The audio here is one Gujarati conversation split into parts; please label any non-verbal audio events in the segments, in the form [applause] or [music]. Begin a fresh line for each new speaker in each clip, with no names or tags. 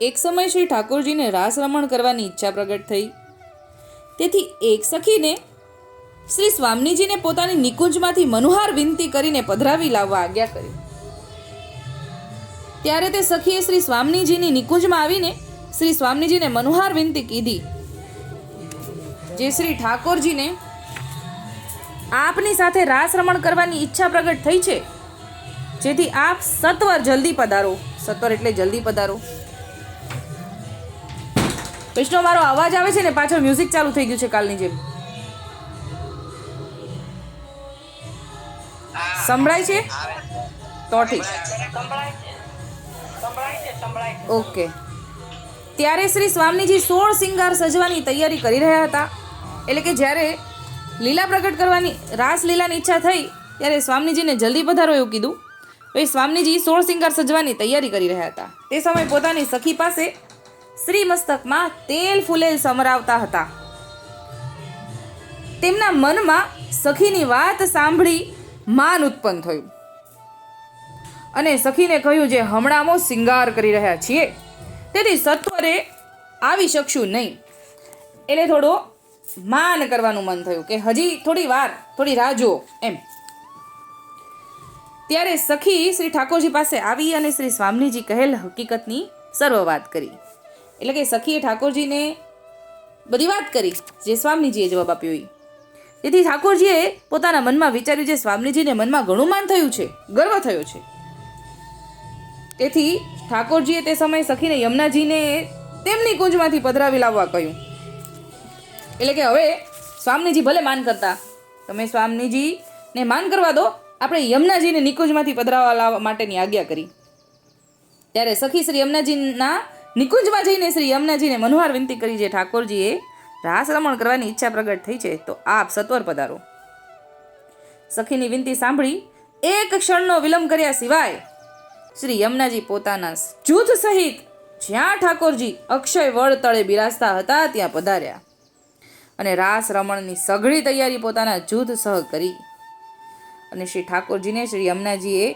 એક સમય શ્રી ઠાકોરજીને રાસ રમણ કરવાની ઈચ્છા પ્રગટ થઈ. તેથી એક સખીને શ્રી સ્વામીજીને પોતાની નિકુંજમાંથી મનુહાર વિનંતી કરીને પધરાવી લાવવા આજ્ઞા કરી. ત્યારે તે સખીએ શ્રી સ્વામીજીની નિકુંજમાં આવીને શ્રી સ્વામીજીને મનુહાર વિનંતી કીધી, જે શ્રી ઠાકોરજીને આપની સાથે રાસ રમણ કરવાની ઈચ્છા પ્રગટ થઈ છે, જેથી આપ સત્વર જલ્દી પધારો. સત્વર એટલે જલ્દી પધારો. વિષ્ણુ, મારો અવાજ આવે છે ને? પાછળ મ્યુઝિક ચાલુ થઈ ગયું છે કાલની જેમ. સંભળાય છે? તો ઠીક. ઓકે. ત્યારે શ્રી સ્વામીજી સોળ સિંગાર સજવાની તૈયારી કરી રહ્યા હતા. એટલે કે જ્યારે લીલા પ્રગટ કરવાની રાસલીલાની ઈચ્છા થઈ, ત્યારે સ્વામીજીને જલ્દી પધારો એવું કીધું. પછી સ્વામીજી સોળ સિંગાર સજવાની તૈયારી કરી રહ્યા હતા. તે સમયે પોતાની સખી પાસે શ્રી મસ્તકમાં તેલ ફૂલેલ સમરાવતા હતા. તેમના મનમાં સખીની વાત સાંભળી માન ઉત્પન્ન થયું. અને સખીને કહ્યું, જે હમણાંમો શિંગાર કરી રહ્યા છીએ, તેથી સત્વરે આવી શકશું નહીં. એટલે થોડો માન કરવાનું મન થયું કે, હજી થોડી વાર, થોડી રાહ જુઓ. એમ. ત્યારે સખી શ્રી ઠાકોરજી પાસે આવી અને શ્રી સ્વામીજી કહેલ હકીકતની સર્વ વાત કરી. એટલે કે સખીએ ઠાકોરજીને બધી વાત કરી, જે સ્વામીજીએ જવાબ આપ્યો એ તેથી ઠાકોરજીએ પોતાના મનમાં વિચાર્યું જે સ્વામીજીને મનમાં ઘણું માન થયું છે, ગર્વ થયો છે. તેથી ઠાકોરજીએ તે સમયે સખીને યમુનાજીને તેમની કુંજમાંથી પધરાવી લાવવા કહ્યું. એટલે કે હવે સ્વામીજી ભલે માન કરતા, તમે સ્વામીજીને માન કરવા દો, આપણે યમુનાજીને નિકુંજમાંથી પધરાવા લાવવા માટેની આજ્ઞા કરી. ત્યારે સખી શ્રી યમુનાજીના નિકુંજમાં જઈને શ્રી યમુનાજીને મનોહાર વિનંતી કરી જે ઠાકોરજીએ રાસ રમણ કરવાની ઈચ્છા પ્રગટ થઈ છે, તો આપ સત્વર પધારો. સખીની વિનંતી સાંભળી એક ક્ષણનો વિલંબ કર્યા સિવાય શ્રી યમુનાજી પોતાના જૂથ સહિત જ્યાં ઠાકોરજી અક્ષય વડ તળે બિરાજતા હતા ત્યાં પધાર્યા અને રાસ રમણની સઘળી તૈયારી પોતાના જૂથ સહ કરી. અને શ્રી ઠાકોરજીને શ્રી યમુનાજીએ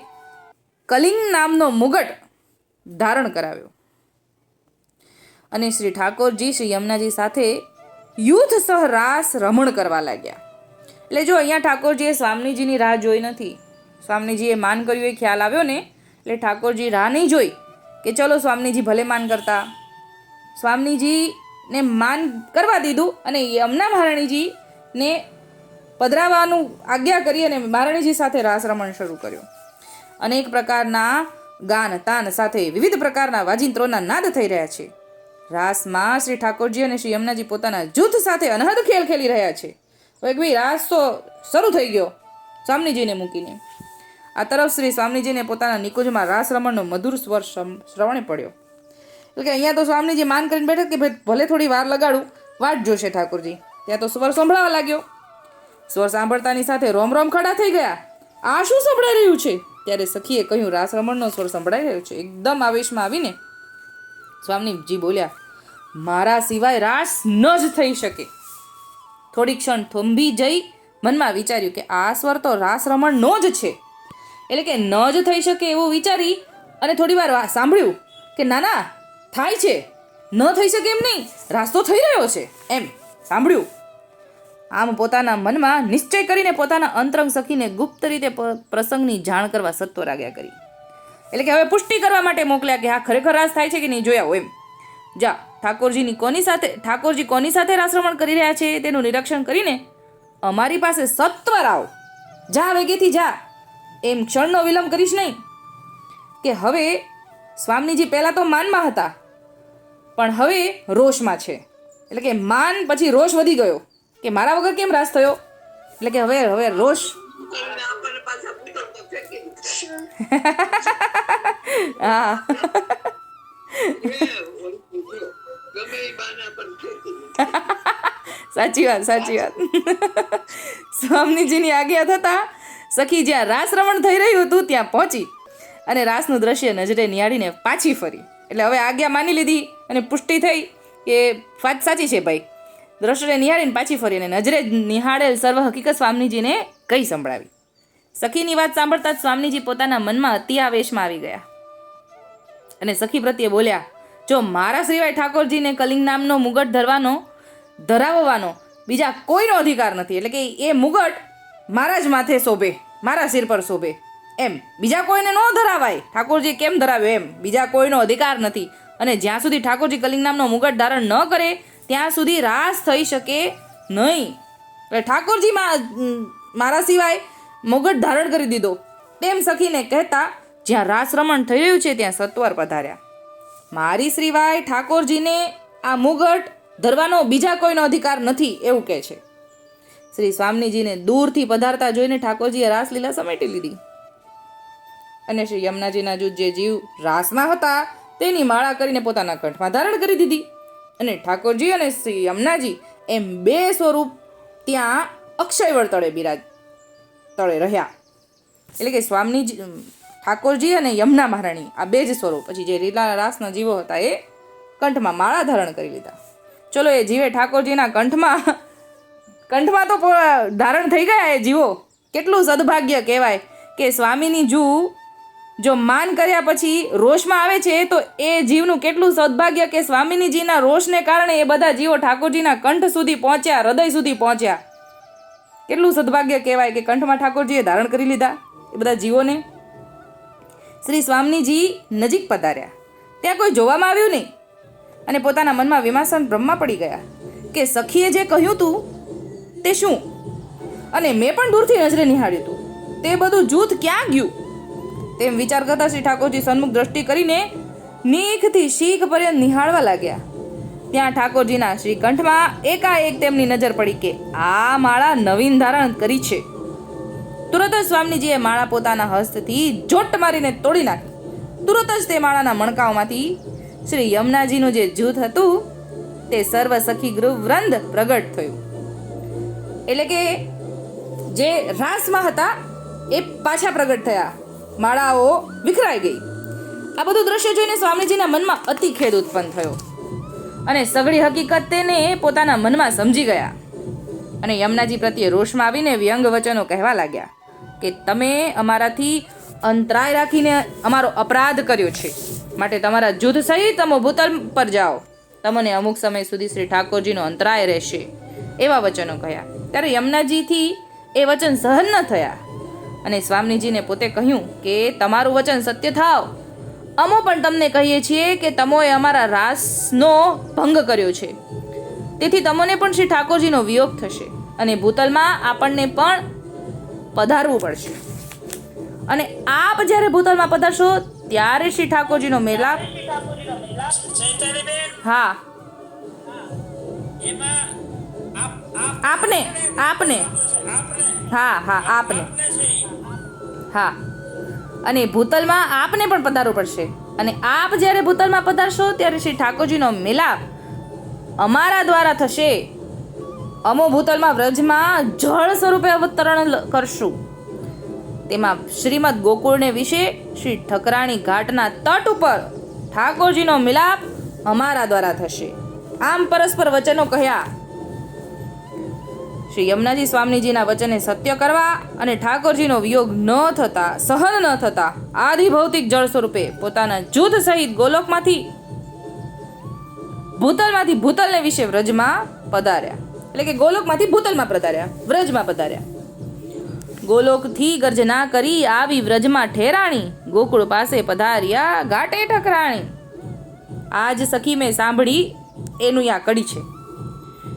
કલિંગ નામનો મુગટ ધારણ કરાવ્યો. અને શ્રી ઠાકોરજી શ્રી યમુનાજી સાથે યુથ સહ રાસ રમણ કરવા લાગ્યા. એટલે જો અહીંયા ઠાકોરજીએ સ્વામીજીની રાહ જોઈ નથી, સ્વામીજીએ માન કર્યું એ ખ્યાલ આવ્યો ને, એટલે ઠાકોરજી રાહ નહીં જોઈ કે ચલો સ્વામીજી ભલે માન કરતા. સ્વામીજીને માન કરવા દીધું અને યમુના મહારાણીજીને પધરાવાનું આજ્ઞા કરી અને મહારાણીજી સાથે રાસ રમણ શરૂ કર્યો. અનેક પ્રકારના ગાન, તાન સાથે વિવિધ પ્રકારના વાજિંત્રોના નાદ થઈ રહ્યા છે. રાસમાં શ્રી ઠાકોરજી અને શ્રી યમુનાજી પોતાના જૂથ સાથે અનહદ ખેલ ખેલી રહ્યા છે. એક ભાઈ રાસ તો શરૂ થઈ ગયો સ્વામીજીને મૂકીને. આ તરફ શ્રી સ્વામીજીને પોતાના નિકુંજમાં રાસ રમણનો મધુર સ્વર શ્રવણે પડ્યો. એટલે કે અહીંયા તો સ્વામીજી માન કરીને બેઠા કે ભાઈ ભલે થોડી વાર લગાડું, વાટ જોશે ઠાકોરજી. ત્યાં તો સ્વર સંભળાવા લાગ્યો. સ્વર સાંભળતાની સાથે રોમ રોમ ખડા થઈ ગયા. આ શું સંભળાઈ રહ્યું છે? ત્યારે સખીએ કહ્યું રાસ રમણનો સ્વર સંભળાઈ રહ્યો છે. એકદમ આવેશમાં આવીને સ્વામીજી બોલ્યા, મારા સિવાય રાસ ન જ થઈ શકે. થોડી ક્ષણ થંભી જઈ મનમાં વિચાર્યું કે આ સ્વર તો રાસ રમણનો જ છે. એટલે કે ન જ થઈ શકે એવું વિચારી અને થોડી વાર સાંભળ્યું કે ના ના થાય છે. ન થઈ શકે એમ નહીં. રાસ તો થઈ રહ્યો છે. એમ સાંભળ્યું. આમ પોતાના મનમાં નિશ્ચય કરીને પોતાના અંતરંગ સખીને ગુપ્ત રીતે પ્રસંગની જાણ કરવા સત્વ રાગ્યા કરી. એટલે કે હવે પુષ્ટિ કરવા માટે મોકલ્યા કે હા ખરેખર રાસ થાય છે કે નહીં જોયા હોય એમ. જા ઠાકોરજીની કોની સાથે ઠાકોરજી કોની સાથે રાસરમણ કરી રહ્યા છે તેનું નિરીક્ષણ કરીને અમારી પાસે સત્વર આવો. જા વેગેથી જા. એમ ક્ષણનો વિલંબ કરીશ નહીં. કે હવે સ્વામીજી પહેલાં તો માનમાં હતા પણ હવે રોષમાં છે. એટલે કે માન પછી રોષ વધી ગયો. કે મારા વગર કેમ રાસ થયો? એટલે કે હવે હવે રોષ. [laughs] [laughs] હા [laughs] સાચી વાત સાચી વાત. સ્વામીજીની આજ્ઞા થતા સખી જ્યાં રાસ રમણ થઈ રહ્યું હતું, ત્યાં પહોંચી અને રાસનું દ્રશ્ય નજરે નિહાળીને પાછી ફરી. એટલે હવે આજ્ઞા માની લીધી અને પુષ્ટિ થઈ કે વાત સાચી છે ભાઈ. દ્રશ્યને નિહાળીને પાછી ફરી અને નજરે નિહાળેલ સર્વ હકીકત સ્વામીજીને કઈ સંભળાવી. સખીની વાત સાંભળતા જ સ્વામીજી પોતાના મનમાં અતિ આવેશમાં આવી ગયા. અને સખી પ્રત્યે બોલ્યા, જો મારા સિવાય ઠાકોરજીને કલિંગ નામનો મુગટ ધરવાનો, ધરાવવાનો બીજા કોઈનો અધિકાર નથી, એટલે કે એ મુગટ મારા જ માથે શોભે, મારા સિર પર શોભે. એમ, બીજા કોઈને ન ધરાવાય. ઠાકોરજી કેમ ધરાવ્યો? એમ, બીજા કોઈનો અધિકાર નથી. અને જ્યાં સુધી ઠાકોરજી કલિંગ નામનો મુગટ ધારણ ન કરે, ત્યાં સુધી રાસ થઈ શકે નહીં. એટલે ઠાકોરજી મારા સિવાય મુગટ ધારણ કરી દીધો. તેમ સખીને કહેતા જ્યાં રાસ રમણ થઈ રહ્યું છે, ત્યાં સત્વર પધાર્યા. મારી શ્રીવાય ઠાકોરજીને આ મુગટ ધરવાનો બીજા કોઈનો અધિકાર નથી એવું કહે છે. શ્રી સ્વામીજીને દૂરથી પધારતા જોઈને ઠાકોરજીએ રાસલીલા સમેટી લીધી. અને શ્રી યમુનાજીના જૂથ જે જીવ રાસમાં હતા, તેની માળા કરીને પોતાના કંઠમાં ધારણ કરી દીધી. અને ઠાકોરજી અને શ્રી યમુનાજી એમ બે સ્વરૂપ ત્યાં અક્ષયવળ તળે બિરાજ તળે રહ્યા. એટલે કે સ્વામીજી ઠાકોરજી અને યમુના મહારાણી. આ બે જ સ્વરૂપ. પછી જે લીલા રાસના જીવો હતા એ કંઠમાં માળા ધારણ કરી લીધા. ચલો, એ જીવે ઠાકોરજીના કંઠમાં કંઠમાં તો ધારણ થઈ ગયા એ જીવો. કેટલું સદભાગ્ય કહેવાય કે સ્વામીની જુ જો માન કર્યા પછી રોષમાં આવે છે, તો એ જીવનું કેટલું સદભાગ્ય કે સ્વામીનીજીના રોષને કારણે એ બધા જીવો ઠાકોરજીના કંઠ સુધી પહોંચ્યા, હૃદય સુધી પહોંચ્યા. કેટલું સદભાગ્ય કહેવાય કે કંઠમાં ઠાકોરજીએ ધારણ કરી લીધા એ બધા જીવોને? શ્રી સ્વામીજી નજીક પધાર્યા. ત્યાં કોઈ જોવામાં આવ્યું નહીં. અને પોતાના મનમાં વિમાસન બ્રહ્મા પડી ગયા કે, સખીએ જે કહ્યું તું, તે શું? અને મેં પણ દૂરથી નજરે નિહાળ્યું હતું. તે બધું જૂથ ક્યાં ગયું? તેમ વિચાર કરતા શ્રી ઠાકોરજી સન્મુખ દ્રષ્ટિ કરીને નીખથી શીખ પર્યંત નિહાળવા લાગ્યા. ત્યાં ઠાકોરજીના શ્રીકંઠમાં એકાએક તેમની નજર પડી કે, આ માળા નવીન ધારણ કરી છે. તુરત જ સ્વામીજીએ માળા પોતાના હસ્તથી જોટ મારીને તોડી નાખી. તુરત જ તે માળાના મણકાઓમાંથી શ્રી યમુનાજીનું જે જૂથ હતું, તે સર્વ સખી વૃંદ પ્રગટ થયું. એટલે કે જે રાસમાં હતા, એ પાછા પ્રગટ થયા. માળાઓ વિખરાઈ ગઈ. આ બધું દ્રશ્ય જોઈને સ્વામીજીના મનમાં અતિ ખેદ ઉત્પન્ન થયો. અને સઘળી હકીકત તેને પોતાના મનમાં સમજી ગયા. અને યમુનાજી પ્રત્યે રોષમાં આવીને વ્યંગ વચનો કહેવા લાગ્યા કે તમે અમારાથી અંતરાય રાખીને અમારો અપરાધ કર્યો છે. માટે તમારા જૂથ સહિત તમે ભૂતલ પર જાઓ. તમને અમુક સમય સુધી શ્રી ઠાકોરજીનો અંતરાય રહેશે, એવા વચનો કહ્યા ત્યારે યમુનાજીથી એ વચન સહન ન થયા. અને સ્વામીજીને પોતે કહ્યું કે, તમારું વચન સત્ય થાવ. અમો પણ તમને કહીએ છીએ કે તમોએ અમારા રાસનો ભંગ કર્યો છે. તેથી તમને પણ શ્રી ઠાકોરજીનો વિયોગ થશે અને ભૂતલમાં આપણને પણ પધારવું પડશે. અને આપ જ્યારે ભૂતલમાં પધારશો, ત્યારે શ્રી ઠાકોરજીનો મેલાપ હા. આપને આપને. હા હા, આપને. હા. અને ભૂતલમાં આપને પણ પધારવું પડશે. અને આપ જ્યારે ભૂતલમાં પધારશો, ત્યારે શ્રી ઠાકોરજીનો મિલાપ અમારા દ્વારા થશે. અમો ભૂતલમાં વ્રજમાં જળ સ્વરૂપે અવતરણ કરશું. તેમાં શ્રીમદ ગોકુળને વિશે શ્રી ઠકરાણી ઘાટના તટ ઉપર ઠાકોરજીનો મિલાપ અમારા દ્વારા થશે. આમ પરસ્પર વચનો કહ્યા. શ્રી યમુનાજી સ્વામીજીના વચને સત્ય કરવા અને ઠાકોરજીનો વિયોગ ન થતા, સહન ન થતા, આદિ ભૌતિક જળ સ્વરૂપે પોતાના જૂથ સહિત ગોલોકમાંથી ભૂતલમાંથી ભૂતલને વિશે વ્રજમાં પધાર્યા. એટલે કે ગોલોકમાંથી ભૂતલમાં પધાર્યા. વ્રજમાં પધાર્યા. ગોલોકથી ગર્જના કરી આવી વ્રજમાં ઠેરાણી. ગોકુળ પાસે પધાર્યા ઘાટે ઠકરાણી. આજ સખી મેં સાંભળી, એનું આ કડી છે.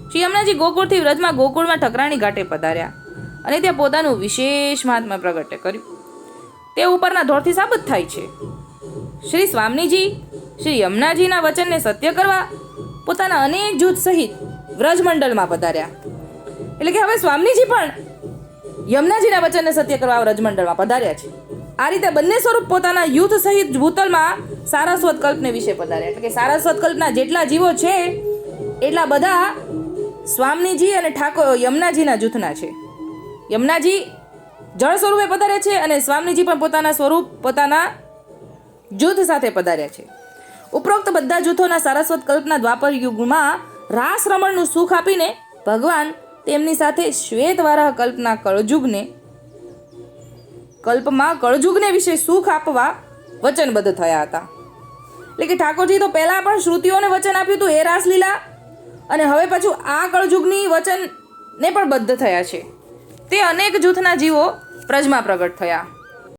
શ્રી યમુનાજી ગોકુળથી વ્રજમાં ગોકુળમાં ઠકરાણી ઘાટે પધાર્યા અને ત્યાં પોતાનું વિશેષ મહાત્મા પ્રગટ કર્યું. તે ઉપરના ધોરથી સાબિત થાય છે. શ્રી સ્વામીજી, શ્રી યમુનાજીના વચનને સત્ય કરવા પોતાના અનેક જૂથ સહિત વ્રજમંડળમાં પધાર્યા. એટલે કે હવે સ્વામીજી પણ યમુનાજીના વચનને સત્ય કરવા વ્રજમંડળમાં પધાર્યા છે. આ રીતે બંને સ્વરૂપ પોતાના યુથ સહિત ભૂતલમાં સારસ્વત કલ્પને વિશે પધાર્યા. એટલે કે સારસ્વત કલ્પના જેટલા જીવો છે, એટલા બધા સ્વામીજી અને ઠાકોર યમુનાજીના જૂથના છે. યમુનાજી જળ સ્વરૂપે પધાર્યા છે અને સ્વામીજી પણ પોતાના સ્વરૂપ, પોતાના જૂથ સાથે પધાર્યા છે. ઉપરોક્ત બધા જૂથોના સારસ્વત કલ્પના દ્વાપર યુગમાં રાસ રમણનું સુખ આપીને ભગવાન તેમની સાથે શ્વેતવારાહ કલ્પના કળજુગને, કલ્પમાં કળજુગને વિશે સુખ આપવા વચનબદ્ધ થયા હતા. એટલે કે ઠાકોરજી તો પહેલાં પણ શ્રુતિઓને વચન આપ્યું હતું એ રાસલીલા. અને હવે પાછું આ કળજુગની વચનને પણ બદ્ધ થયા છે. તે અનેક જૂથના જીવો પ્રજમાં પ્રગટ થયા.